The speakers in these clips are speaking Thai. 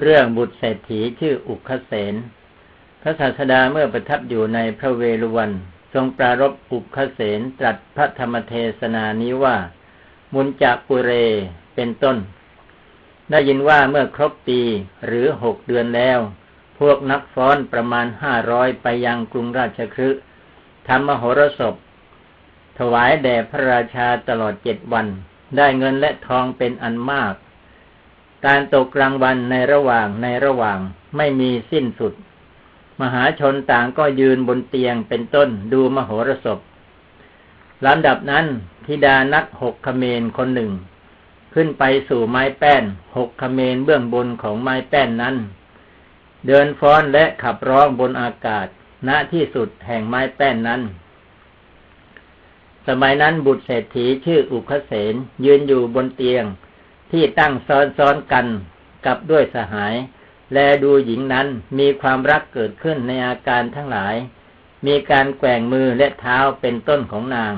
เรื่องบุตรเศรษฐีชื่ออุคเสนพระศาสดาเมื่อประทับอยู่ในพระเวฬุวัน ทรงปรารบอุคเสนตรัสพระธรรมเทศนานี้ว่า มุนจักปุเรเป็นต้น ได้ยินว่าเมื่อครบปีหรือหกเดือนแล้ว พวกนักฟ้อนประมาณห้าร้อยไปยังกรุงราชคฤห์ทำมโหรสพ ถวายแด่พระราชาตลอดเจ็ดวัน ได้เงินและทองเป็นอันมาก การตกกลางวันในระหว่างในระหว่างไม่มีสิ้นสุด มหาชนต่างก็ยืนบนเตียงเป็นต้นดูมโหรสพลำดับนั้นธิดานักหกขเมนคนหนึ่ง ขึ้นไปสู่ไม้แป้นหกขเมนเบื้องบนของไม้แป้นนั้น เดินฟ้อนและขับร้องบนอากาศณที่สุดแห่งไม้แป้นนั้น สมัยนั้นบุตรเศรษฐีชื่ออุคเสนยืนอยู่บนเตียง ที่ตั้งซ้อนๆกันกับด้วยสหาย แลดูหญิงนั้นมีความรักเกิดขึ้นในอาการทั้งหลาย มีการแกว่งมือและเท้าเป็นต้นของนาง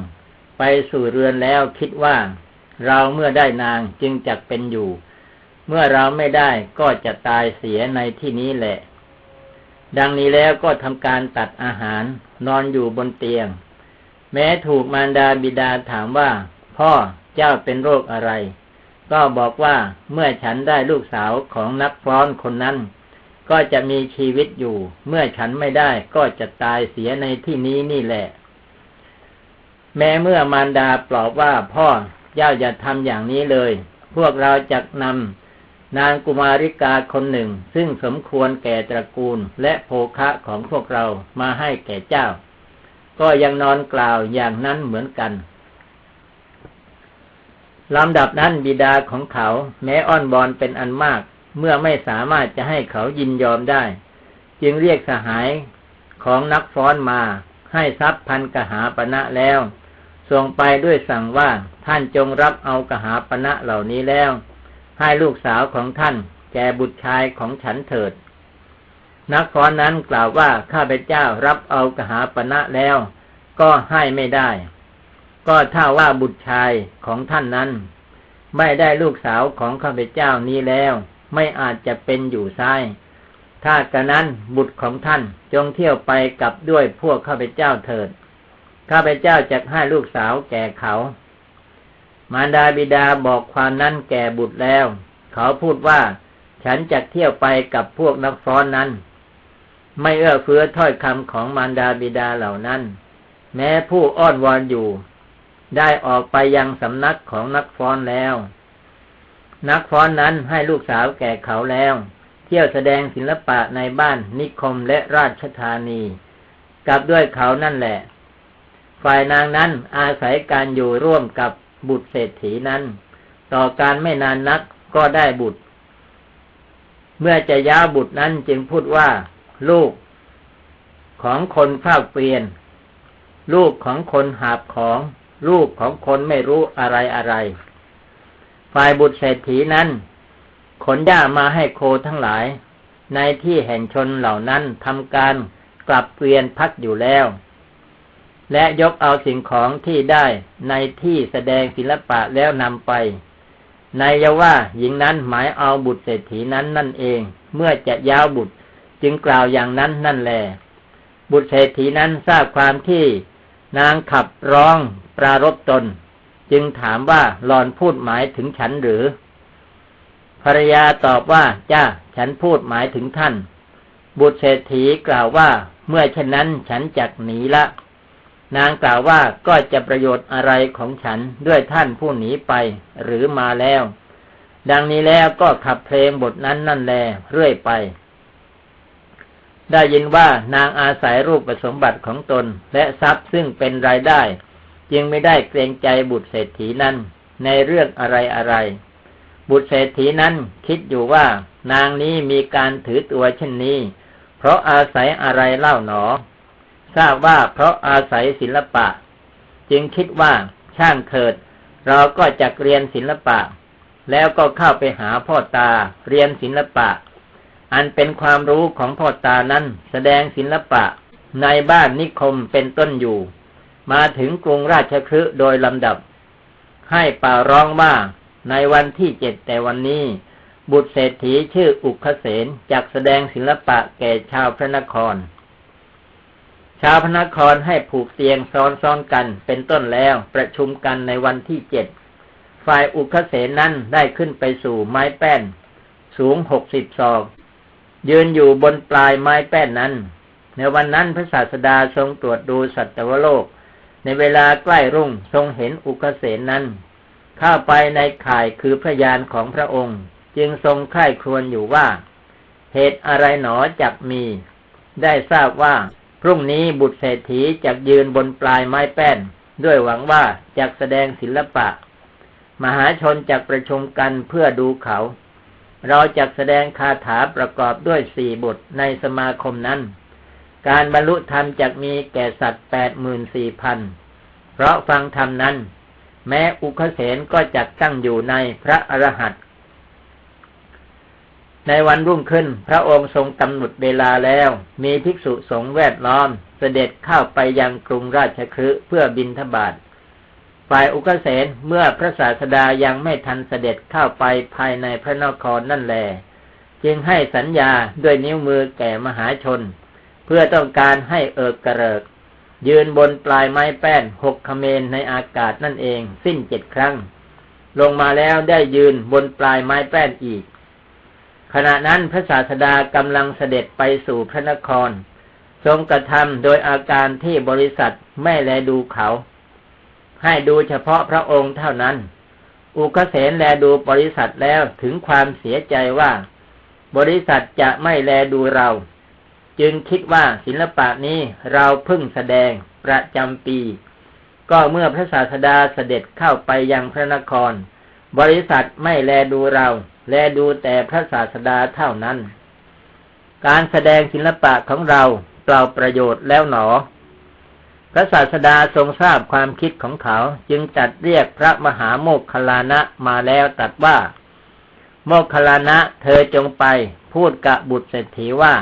ไปสู่เรือนแล้วคิดว่า เราเมื่อได้นางจึงจักเป็นอยู่ เมื่อเราไม่ได้ก็จะตายเสียในที่นี้แหละ ดังนี้แล้วก็ทำการตัดอาหาร นอนอยู่บนเตียง แม้ถูกมารดาบิดาถามว่า พ่อเจ้าเป็นโรคอะไร ก็บอกว่าเมื่อฉันได้ลูกสาวของนักฟ้อนคนนั้น ก็จะมีชีวิตอยู่ เมื่อฉันไม่ได้ก็จะตายเสียในที่นี้นี่แหละ แม้เมื่อมารดาปลอบว่าพ่อเจ้าอย่าทำอย่างนี้เลย พวกเราจะนำนางกุมาริกาคนหนึ่ง ซึ่งสมควรแก่ตระกูลและโภคะของพวกเรามาให้แก่เจ้า ก็ยังนอนกล่าวอย่างนั้นเหมือนกัน ลำดับนั้นบิดาของเขา แม้อ้อนบอนเป็นอันมาก เมื่อไม่สามารถจะให้เขายินยอมได้ จึงเรียกสหายของนักฟ้อนมา ให้ทรัพย์พันกหาปณะแล้วส่งไปด้วยสั่งว่าท่านจงรับเอากหาปณะเหล่านี้แล้ว ให้ลูกสาวของท่าน แก่บุตรชายของฉันเถิด นักฟ้อนนั้นกล่าวว่าข้าพเจ้ารับเอากหาปณะแล้ว ก็ให้ไม่ได้ ก็ถ้าว่าบุตรชายของท่านนั้น ไม่ได้ลูกสาวของข้าพเจ้านี้แล้ว ไม่อาจจะเป็นอยู่ไซถ้ากระนั้นบุตรของท่านจงเที่ยวไปกับด้วยพวกข้าพเจ้าเถิด ข้าพเจ้าจะให้ลูกสาวแก่เขา มารดาบิดาบอกความนั้นแก่บุตรแล้ว เขาพูดว่า ฉันจะเที่ยวไปกับพวกนักฟ้อนนั้น ไม่เอื้อเฟื้อถ้อยคำของมารดาบิดาเหล่านั้น แม้ผู้อ้อนวอนอยู่ ได้ออกไปยังสำนักของนักฟ้อนแล้ว นักฟ้อนนั้นให้ลูกสาวแก่เขาแล้ว เที่ยวแสดงศิลปะในบ้านนิคมและราชธานีกับด้วยเขานั่นแหละ ฝ่ายนางนั้นอาศัยการอยู่ร่วมกับบุตรเศรษฐีนั้น ต่อการไม่นานนักก็ได้บุตร เมื่อจะย้าบุตรนั้นจึงพูดว่า ลูก ของคนเฝ้าเปลี่ยน ลูกของคนหาบของ ลูกของคนไม่รู้อะไรอะไร ฝ่ายบุตรเศรษฐีนั้น ขนหญ้ามาให้โคทั้งหลาย ในที่แห่งชนเหล่านั้นทำการกลับเกวียนพักอยู่แล้ว และยกเอาสิ่งของที่ได้ในที่แสดงศิลปะแล้วนำไปนายว่าหญิงนั้นหมายเอาบุตรเศรษฐีนั้นนั่นเอง เมื่อจะย้าวบุตรจึงกล่าวอย่างนั้นนั่นแหลบุตรเศรษฐีนั้นทราบความที่ นางขับร้องปรารบตน จึงถามว่าหลอนพูดหมายถึงฉันหรือ ภรรยาตอบว่า จ้า ฉันพูดหมายถึงท่าน บุตรเศรษฐีกล่าวว่า เมื่อเช่นนั้นฉันจักหนีละ นางกล่าวว่าก็จะประโยชน์อะไรของฉันด้วยท่านผู้หนีไปหรือมาแล้ว ดังนี้แล้วก็ขับเพลงบทนั้นนั่นแลเรื่อยไป ได้ยินว่านางอาศัยรูปสมบัติของตน และทรัพย์ซึ่งเป็นรายได้ จึงไม่ได้เกรงใจบุตรเศรษฐีนั้น ในเรื่องอะไรอะไร บุตรเศรษฐีนั้นคิดอยู่ว่า นางนี้มีการถือตัวเช่นนี้ เพราะอาศัยอะไรเล่าหนอ ทราบว่าเพราะอาศัยศิลปะ จึงคิดว่าช่างเถิด เราก็จะเรียนศิลปะ แล้วก็เข้าไปหาพ่อตาเรียนศิลปะ อันเป็นความรู้ของพ่อตานั้นแสดงศิลปะในบ้านนิคมเป็นต้นอยู่ มาถึงกรุงราชคฤห์โดยลำดับ ให้ป่าร้องว่าในวันที่เจ็ดแต่วันนี้ บุตรเศรษฐีชื่ออุคเสนจักแสดงศิลปะแก่ชาวพระนคร ชาวพระนครให้ผูกเตียงซ้อนๆกันเป็นต้นแล้วประชุมกันในวันที่เจ็ดฝ่ายอุคเสนนั้นได้ขึ้นไปสู่ไม้แป้น สูงหกสิบศอก ยืนอยู่บนปลายไม้แป้นนั้น ในวันนั้นพระศาสดาทรงตรวจดูสัตวโลก ในเวลาใกล้รุ่งทรงเห็นอุคเสนนั้น เข้าไปในข่ายคือพระยานของพระองค์ จึงทรงไข้ครวญอยู่ว่า เหตุอะไรหนอจักมี ได้ทราบว่า พรุ่งนี้บุตรเศรษฐีจะยืนบนปลายไม้แป้น ด้วยหวังว่าจะแสดงศิลปะ มหาชนจะประชุมกันเพื่อดูเขา เราจะแสดงคาถาประกอบด้วยสี่บทในสมาคมนั้น การบรรลุธรรมจะมีแก่สัตว์แปดหมื่นสี่พันเพราะฟังธรรมนั้น แม้อุคเสนก็จะตั้งอยู่ในพระอรหันตในวันรุ่งขึ้น พระองค์ทรงกำหนดเวลาแล้ว มีภิกษุสงฆ์แวดล้อม เสด็จเข้าไปยังกรุงราชคฤห์เพื่อบินทบาท ฝ่ายอุกเสนเมื่อพระศาสดายังไม่ทันเสด็จเข้าไปภายในพระนครนั่นแล จึงให้สัญญาด้วยนิ้วมือแก่มหาชน เพื่อต้องการให้เอิกกระเริก ยืนบนปลายไม้แป้นหกขเมนในอากาศนั่นเอง สิ้นเจ็ดครั้ง ลงมาแล้วได้ยืนบนปลายไม้แป้นอีก ขณะนั้นพระศาสดากำลังเสด็จไปสู่พระนคร ทรงกระทำโดยอาการที่บริษัทไม่แลดูเขา ให้ดูเฉพาะพระองค์เท่านั้น อุกเสนแลดูบริษัทแล้วถึงความเสียใจว่า บริษัทจะไม่แลดูเรา จึงคิดว่าศิลปะนี้เราพึ่งแสดงประจำปี ก็เมื่อพระศาสดาเสด็จเข้าไปยังพระนคร บริษัทไม่แลดูเรา แลดูแต่พระศาสดาเท่านั้น การแสดงศิลปะของเราเปล่าประโยชน์แล้วหนอ พระศาสดาทรงทราบความคิดของเขาจึงจัดเรียกพระมหาโมคคลานะมาแล้วตัดว่า โมคคลานะเธอจงไปพูดกับบุตรเศรษฐีว่า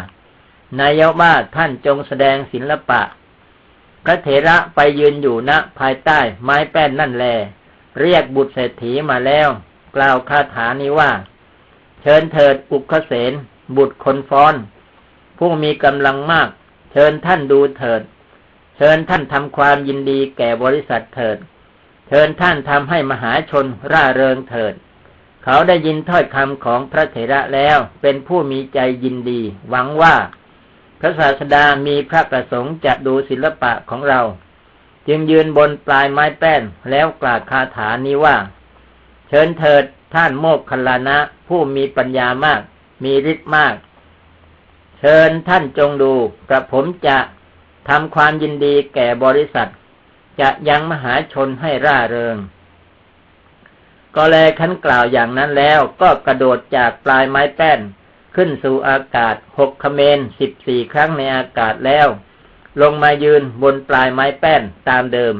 นายว่าท่านจงแสดงศิลปะ พระเถระไปยืนอยู่ณภายใต้ไม้แป้นนั่นแล เรียกบุตรเศรษฐีมาแล้ว กล่าวคาถานี้ว่า เชิญเถิดอุคเสนบุตรคนฟ้อน ผู้มีกำลังมาก เชิญท่านดูเถิด เชิญท่านทำความยินดีแก่บริษัทเถิด เชิญท่านทำให้มหาชนร่าเริงเถิด เขาได้ยินถ้อยคำของพระเถระแล้วเป็นผู้มีใจยินดี หวังว่า พระศาสดามีพระประสงค์จะดูศิลปะของเรา จึงยืนบนปลายไม้แป้นแล้วกล่าวคาถานี้ว่า เชิญเถิดท่านโมกขลานะ ผู้มีปัญญามาก มีฤทธิ์มาก เชิญท่านจงดูกระผมจะ ทำความยินดีแก่บริษัท จะยังมหาชนให้ร่าเริง ก็แลขันกล่าวอย่างนั้นแล้วก็กระโดดจากปลายไม้แป้น ขึ้นสู่อากาศหกขเมนสิบสี่ครั้งในอากาศแล้ว ลงมายืนบนปลายไม้แป้นตามเดิม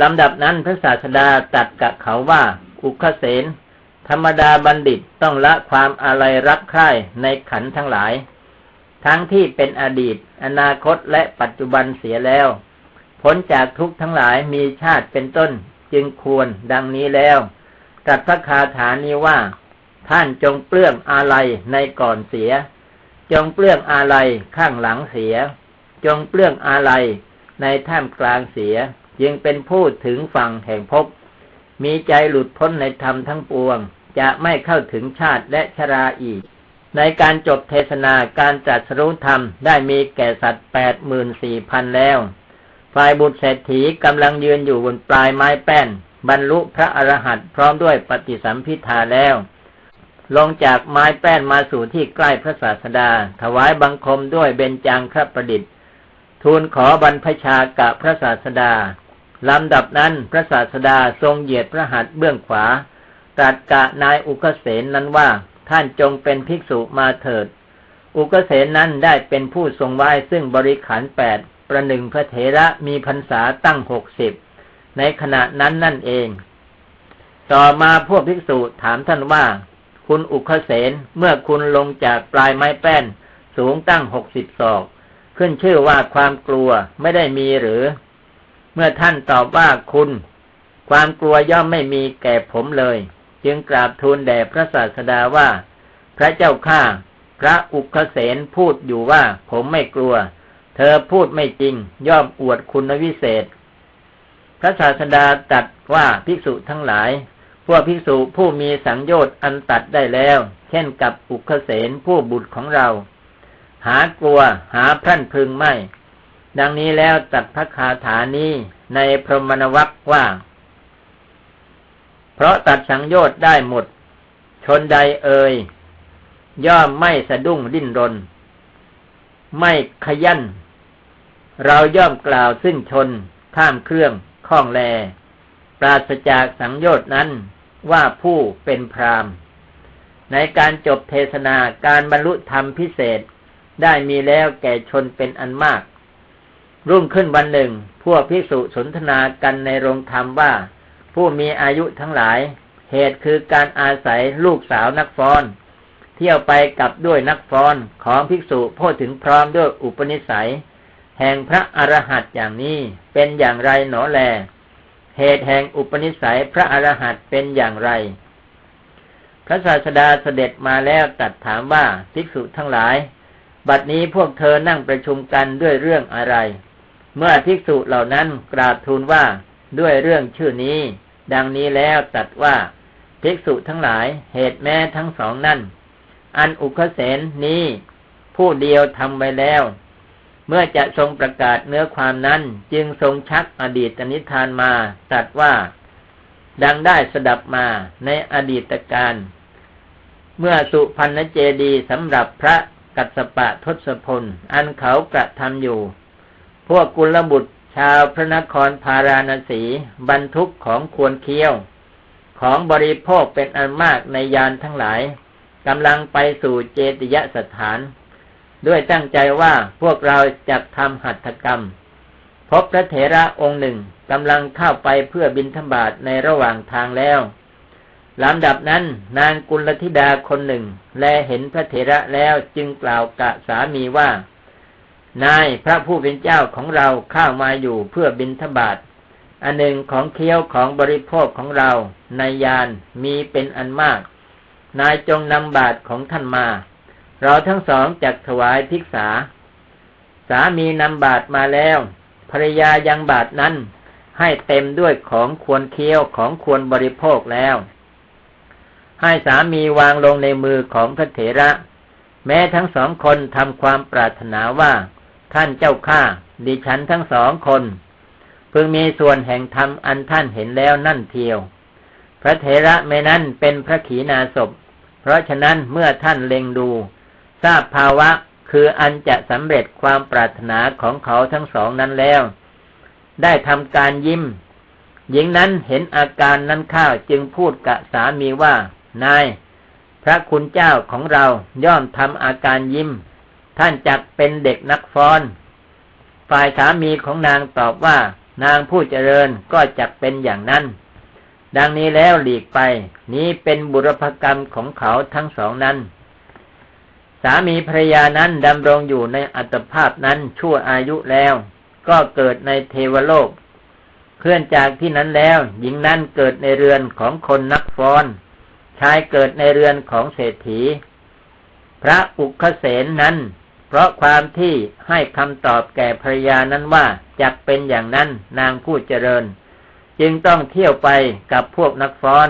ลำดับนั้นพระศาสดาตัดกับเขาว่า อุคเสนธรรมดาบัณฑิตต้องละความอะไรรักใคร่ในขันทั้งหลาย ทั้งที่เป็นอดีต อนาคตและปัจจุบันเสียแล้วพ้นจากทุกทั้งหลายมีชาติเป็นต้นจึงควรดังนี้แล้วตรัสพระคาถานี้ว่า ท่านจงเปลื้องอะไรในก่อนเสีย จงเปลื้องอะไรข้างหลังเสีย จงเปลื้องอะไรในท่ามกลางเสียยังเป็นผู้ถึงฝั่งแห่งภพมีใจหลุดพ้นในธรรมทั้งปวง จะไม่เข้าถึงชาติและชราอีก ในการจบเทศนาการจัดสรุธรรมได้มีแก่สัตว์แปดหมื่นสี่พันแล้ว ฝ่ายบุตรเศรษฐีกำลังยืนอยู่บนปลายไม้แป้น บรรลุพระอรหันต์พร้อมด้วยปฏิสัมพิทาแล้ว ลงจากไม้แป้นมาสู่ที่ใกล้พระศาสดา ถวายบังคมด้วยเบญจังครับประดิษฐ์ ทูลขอบรรพชากับพระศาสดาลำดับนั้นพระศาสดาทรงเหยียดพระหัตถ์เบื้องขวาตรัสกะนายอุกเสนนั้นว่า ท่านจงเป็นภิกษุมาเถิด อุกเสนนั้นได้เป็นผู้ทรงไว้ซึ่งบริขารแปดประหนึ่งพระเถระมีพรรษาตั้งหกสิบในขณะนั้นนั่นเอง ต่อมาพวกภิกษุถามท่านว่า คุณอุคเสนเมื่อคุณลงจากปลายไม้แป้น สูงตั้งหกสิบศอก ขึ้นชื่อว่าความกลัวไม่ได้มีหรือ เมื่อท่านตอบว่าคุณ ความกลัวย่อมไม่มีแก่ผมเลย จึงกราบทูลแด่พระศาสดาว่า พระเจ้าข้าพระอุคเสนพูดอยู่ว่าผมไม่กลัว เธอพูดไม่จริง ย่อมอวดคุณวิเศษ พระศาสดาตัดว่าภิกษุทั้งหลาย พวกภิกษุผู้มีสังโยชน์อันตัดได้แล้ว เช่นกับอุคเสนผู้บุตรของเรา หากลัวหาพรั่นพึงไม่ ดังนี้แล้วตัดพระคาถานี้ในพรหมนวัคว่า เพราะตัดสังโยชน์ได้หมด ชนใดเอ่ยย่อมไม่สะดุ้งดิ้นรน ไม่ขยันเราย่อมกล่าวซึ่งชนข้ามเครื่องข้องแล ปราศจากสังโยชน์นั้นว่าผู้เป็นพรามในการจบเทศนาการบรรลุธรรมพิเศษได้มีแล้วแก่ชนเป็นอันมาก รุ่งขึ้นวันหนึ่ง พวกพิสุสนทนากันในโรงธรรมว่า ผู้มีอายุทั้งหลาย เหตุคือการอาศัยลูกสาวนักฟ้อน เที่ยวไปกับด้วยนักฟ้อนของภิกษุพูดถึงพร้อมด้วยอุปนิสัย แห่งพระอรหันต์อย่างนี้เป็นอย่างไรหนอแล เหตุแห่งอุปนิสัยพระอรหันต์เป็นอย่างไร พระศาสดาเสด็จมาแล้วตัดถามว่าภิกษุทั้งหลาย บัดนี้พวกเธอนั่งประชุมกันด้วยเรื่องอะไร เมื่อภิกษุเหล่านั้นกราบทูลว่าด้วยเรื่องชื่อนี้ ดังนี้แล้วตัดว่าภิกษุทั้งหลายเหตุแม้ทั้งสองนั่น อันอุคเสนนี้ ผู้เดียวทำไว้แล้ว เมื่อจะทรงประกาศเนื้อความนั้น จึงทรงชักอดีตนิทานมาตัดว่า ดังได้สดับมาในอดีตการ เมื่อสุพันนเจดีสำหรับพระกัสปะทศพล อันเขากระทำอยู่ พวกกุลบุตร ชาวพระนครพาราณสี บรรทุกของควรเคี้ยว ของบริโภคเป็นอันมากในยานทั้งหลายกำลังไปสู่เจติยสถาน ด้วยตั้งใจว่าพวกเราจะทำหัตถกรรม พบพระเถระองค์หนึ่งกำลังเข้าไปเพื่อบินธบาตในระหว่างทางแล้วลำดับนั้นนางกุลธิดาคนหนึ่ง แลเห็นพระเถระแล้วจึงกล่าวกะสามีว่า นายพระผู้เป็นเจ้าของเราเข้ามาอยู่เพื่อบินทบาทอันหนึ่งของเคี้ยวของบริโภคของเราในยานมีเป็นอันมาก นายจงนำบาตของท่านมา เราทั้งสองจักถวายภิกษา สามีนำบาตมาแล้วภรรยายังบาตนั้น ให้เต็มด้วยของควรเคี้ยวของควรบริโภคแล้ว ให้สามีวางลงในมือของพระเถระ แม้ทั้งสองคนทำความปรารถนาว่า ท่านเจ้าข้าดิฉันทั้งสองคนเพิ่งมีส่วนแห่งธรรมอันท่านเห็นแล้วนั่นเทียว พระเถระแม่นั้นเป็นพระขีณาสพ เพราะฉะนั้นเมื่อท่านเล็งดู ทราบภาวะคืออันจะสำเร็จความปรารถนาของเขาทั้งสองนั้นแล้ว ได้ทำการยิ้ม หญิงนั้นเห็นอาการนั้นข้าวจึงพูดกับสามีว่า นาย พระคุณเจ้าของเราย่อมทำอาการยิ้ม ท่านจักเป็นเด็กนักฟ้อน ฝ่ายสามีของนางตอบว่า นางผู้เจริญก็จักเป็นอย่างนั้น ดังนี้แล้วหลีกไป นี้เป็นบุรพกรรมของเขาทั้งสองนั้น สามีภรรยานั้นดำรงอยู่ในอัตภาพนั้นชั่วอายุแล้ว ก็เกิดในเทวโลก เคลื่อนจากที่นั้นแล้ว หญิงนั้นเกิดในเรือนของคนนักฟ้อนชายเกิดในเรือนของเศรษฐี พระอุคเสนนั้น เพราะความที่ให้คำตอบแก่ภรรยานั้นว่าจักเป็นอย่างนั้นนางผู้เจริญ จึงต้องเที่ยวไปกับพวกนักฟ้อน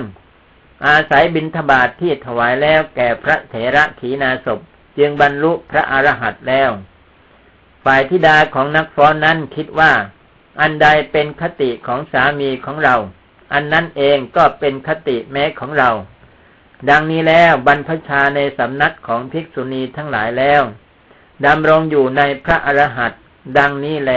อาศัยบินทบาทที่ถวายแล้วแก่พระเถระขีนาศพจึงบรรลุพระอรหันต์แล้ว ฝ่ายธิดาของนักฟ้อนนั้นคิดว่า อันใดเป็นคติของสามีของเรา อันนั้นเองก็เป็นคติแม้ของเรา ดังนี้แล้วบรรพชาในสำนักของภิกษุณีทั้งหลายแล้ว ดำรงอยู่ในพระอรหัตดังนี้แล